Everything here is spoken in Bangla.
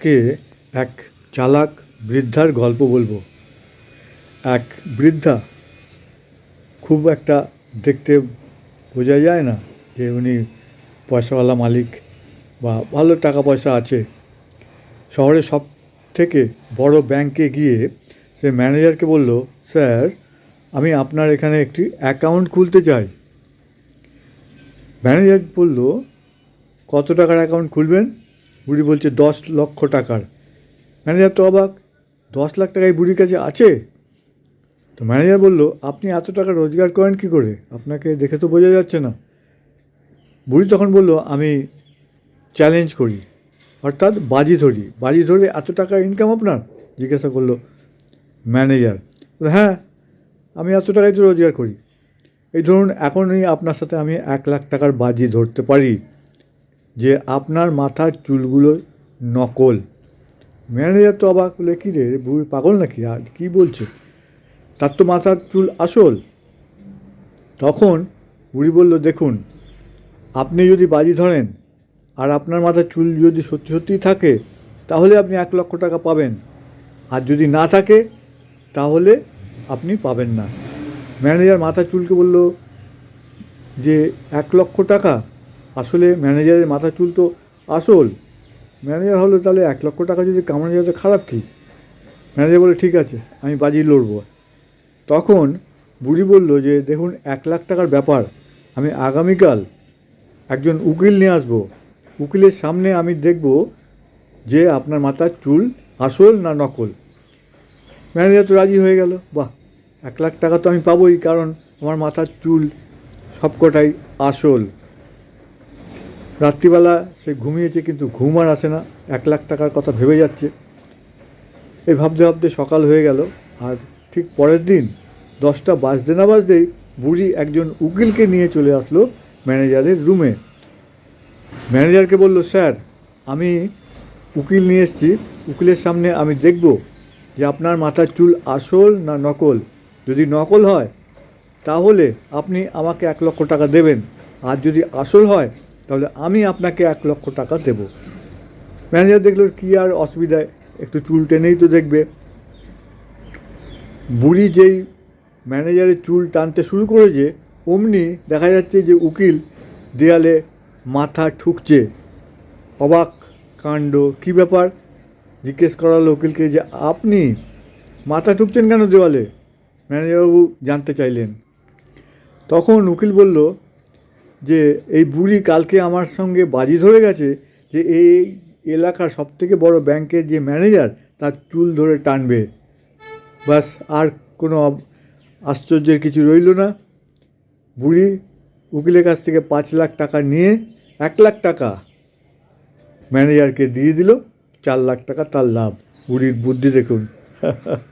আজকে এক চালাক বৃদ্ধার গল্প বলব। এক বৃদ্ধা খুব একটা দেখতে বোঝা যায় না যে উনি পয়সাওয়ালা মালিক বা ভালো টাকা পয়সা আছে। শহরে সব থেকে বড় ব্যাংকে গিয়ে সে ম্যানেজারকে বলল, স্যার, আমি আপনার এখানে একটি অ্যাকাউন্ট খুলতে চাই। ম্যানেজার বলল, কত টাকার অ্যাকাউন্ট খুলবেন? বুড়ি বলছে, দশ লক্ষ টাকার। ম্যানেজার তো অবাক, দশ লাখ টাকায় বুড়ির কাছে আছে? তো ম্যানেজার বলল, আপনি এত টাকা রোজগার করেন কী করে? আপনাকে দেখে তো বোঝা যাচ্ছে না। বুড়ি তখন বলল, আমি চ্যালেঞ্জ করি। অর্থাৎ বাজি ধরি। বাজি ধরে এত টাকা ইনকাম আপনার? জিজ্ঞাসা করল ম্যানেজার। হ্যাঁ আমি এত টাকাই তো রোজগার করি। এই ধরুন, এখনই আপনার সাথে আমি এক লাখ টাকার বাজি ধরতে পারি। যে আপনার মাথার চুলগুলো নকল। ম্যানেজার তো অবাক বলে কী রে, বুড়ি পাগল নাকি? আর কী বলছে? তার তো মাথার চুল আসল। তখন বুড়ি বলল, দেখুন, আপনি যদি বাজি ধরেন আর আপনার মাথার চুল যদি সত্যি সত্যিই থাকে, তাহলে আপনি এক লক্ষ টাকা পাবেন। আর যদি না থাকে, তাহলে আপনি পাবেন না। ম্যানেজার মাথার চুলকে বলল, যে এক লক্ষ টাকা আসলে ম্যানেজারের মাথার চুল তো আসল। ম্যানেজার হলো তাহলে এক লক্ষ টাকা যদি কামানো যায় তো খারাপ কী? ম্যানেজার বলে, ঠিক আছে, আমি বাজি লড়বো। তখন বুড়ি বলল যে, দেখুন, এক লাখ টাকার ব্যাপার। আমি আগামীকাল একজন উকিল নিয়ে আসব। উকিলের সামনে আমি দেখব যে আপনার মাথার চুল আসল না নকল। ম্যানেজার তো রাজি হয়ে গেল, বাহ, এক লাখ টাকা তো আমি পাবোই, কারণ আমার মাথার চুল সবকটাই আসল। রাত্রিবেলা সে ঘুমিয়েছে কিন্তু ঘুম আর আসে না। এক লাখ টাকার কথা ভেবে যাচ্ছে। এই ভাবতে ভাবতে সকাল হয়ে গেল আর ঠিক পরের দিন দশটা বাজতে না বাজতেই বুড়ি একজন উকিলকে নিয়ে চলে আসলো ম্যানেজারের রুমে। ম্যানেজারকে বলল, স্যার, আমি উকিল নিয়ে এসেছি। উকিলের সামনে আমি দেখব যে আপনার মাথার চুল আসল না নকল। যদি নকল হয়, তাহলে আপনি আমাকে এক লক্ষ টাকা দেবেন। আর যদি আসল হয় তাহলে আমি আপনাকে এক লক্ষ টাকা দেব। ম্যানেজার দেখল কী আর অসুবিধায় একটু চুল টেনেই তো দেখবে। বুড়ি যেই ম্যানেজারের চুল টানতে শুরু করেছে, অমনি দেখা যাচ্ছে যে উকিল দেয়ালে মাথা ঠুকছে। অবাক কাণ্ড, কী ব্যাপার? জিজ্ঞেস করালো উকিলকে যে আপনি মাথা ঠুকছেন কেন দেওয়ালে? ম্যানেজারবাবু জানতে চাইলেন। তখন উকিল বলল যে এই বুড়ি কালকে আমার সঙ্গে বাজি ধরে গেছে যে এই এলাকার সবথেকে বড় ব্যাংকের যে ম্যানেজার তার চুল ধরে টানবে। বাস আর কোনো আশ্চর্যের কিছু রইল না। বুড়ি উকিলের কাছ থেকে পাঁচ লাখ টাকা নিয়ে এক লাখ টাকা ম্যানেজারকে দিয়ে দিল, চার লাখ টাকা তার লাভ। বুড়ির বুদ্ধি দেখুন।